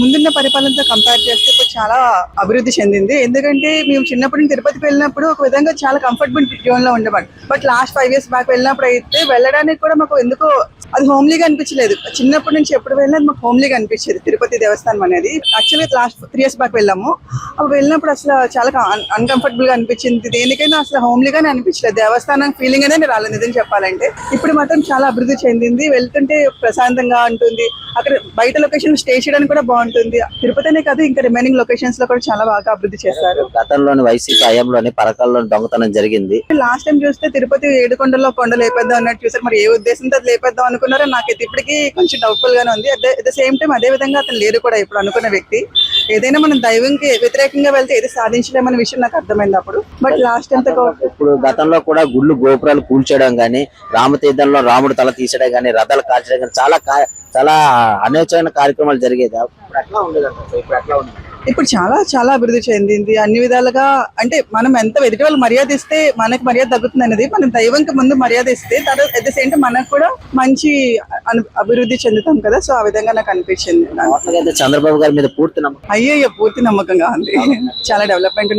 ముందున్న పరిపాలనతో కంపేర్ చేస్తే ఇప్పుడు చాలా అభివృద్ధి చెందింది. ఎందుకంటే మేము చిన్నప్పటి నుంచి తిరుపతికి వెళ్ళినప్పుడు ఒక విధంగా చాలా కంఫర్టబుల్ జోన్లో ఉండేవాడు but last five years back వెళ్ళినప్పుడు అయితే వెళ్ళడానికి కూడా మాకు ఎందుకో అది హోమ్లీగా అనిపించలేదు. చిన్నప్పటి నుంచి ఎప్పుడు వెళ్ళినా అది మాకు హోమ్లీగా అనిపించేది. తిరుపతి దేవస్థానం అనేది. యాక్చువల్గా లాస్ట్ త్రీ ఇయర్స్ బ్యాక్ వెళ్ళాము. అప్పుడు వెళ్ళినప్పుడు అసలు చాలా అన్కంఫర్టబుల్గా అనిపించింది. దేనికైనా అసలు హోమ్లీగానే అనిపించలేదు. దేవస్థానం ఫీలింగ్ అనేది రాలేదు నిజం చెప్పాలంటే. ఇప్పుడు మాత్రం చాలా అభివృద్ధి చెందింది. వెళ్తుంటే ప్రశాంతంగా ఉంటుంది. అక్కడ బయట లొకేషన్ స్టే చేయడానికి కూడా బాగుంటుంది. తిరుపతినే కాదు ఇంకా రిమైనింగ్ లొకేషన్స్లో కూడా చాలా బాగా అభివృద్ధి చేస్తారు గతంలోని వైసీపీ హయాంలోని పరకాల్లోని దొంగతనం జరిగింది. లాస్ట్ టైం చూస్తే తిరుపతి ఏడుకొండలో కొండ లేపేద్దాం అన్నట్టు చూసారు మరి ఏ ఉద్దేశంతో లేపేద్దాం అనుకున్నారో నాకైతే ఇప్పటికీ కొంచెం డౌట్ఫుల్ గానే ఉంది. అట్ ద సేమ్ టైం అదే విధంగా అతను లేరు కూడా ఇప్పుడు అనుకున్న వ్యక్తి. ఏదైనా మనం దైవంకి వ్యతిరేకంగా వెళ్తే ఏది సాధించలేమన్న విషయం నాకు అర్థమైంది అప్పుడు. బట్ లాస్ట్ ఎంత ఇప్పుడు గతంలో కూడా గుళ్ళు గోపురాలు కూల్చడం గానీ రామతీర్థంలో రాముడు తల తీసడం గానీ రథాలు కాల్చడం గానీ చాలా చాలా అనేకమైన కార్యక్రమాలు జరిగేది. ఇప్పుడు ఎట్లా ఉండేది ఇప్పుడు ఎట్లా ఉంది ఇప్పుడు చాలా చాలా అభివృద్ధి చెందింది. అన్ని విధాలుగా అంటే మనం ఎంత ఎదుటి వాళ్ళు మర్యాద ఇస్తే మనకు మర్యాద తగ్గుతుంది అనేది మనం దైవంకి ముందు మర్యాద ఇస్తే తర్వాత అట్ ద సేమ్ టైం మనకు కూడా మంచి అభివృద్ధి చెందుతాం కదా. సో ఆ విధంగా నాకు అనిపించింది. చంద్రబాబు గారి మీద పూర్తి నమ్మకం. అయ్యయ్యో పూర్తి నమ్మకంగా ఉంది. చాలా డెవలప్మెంట్ ఉంది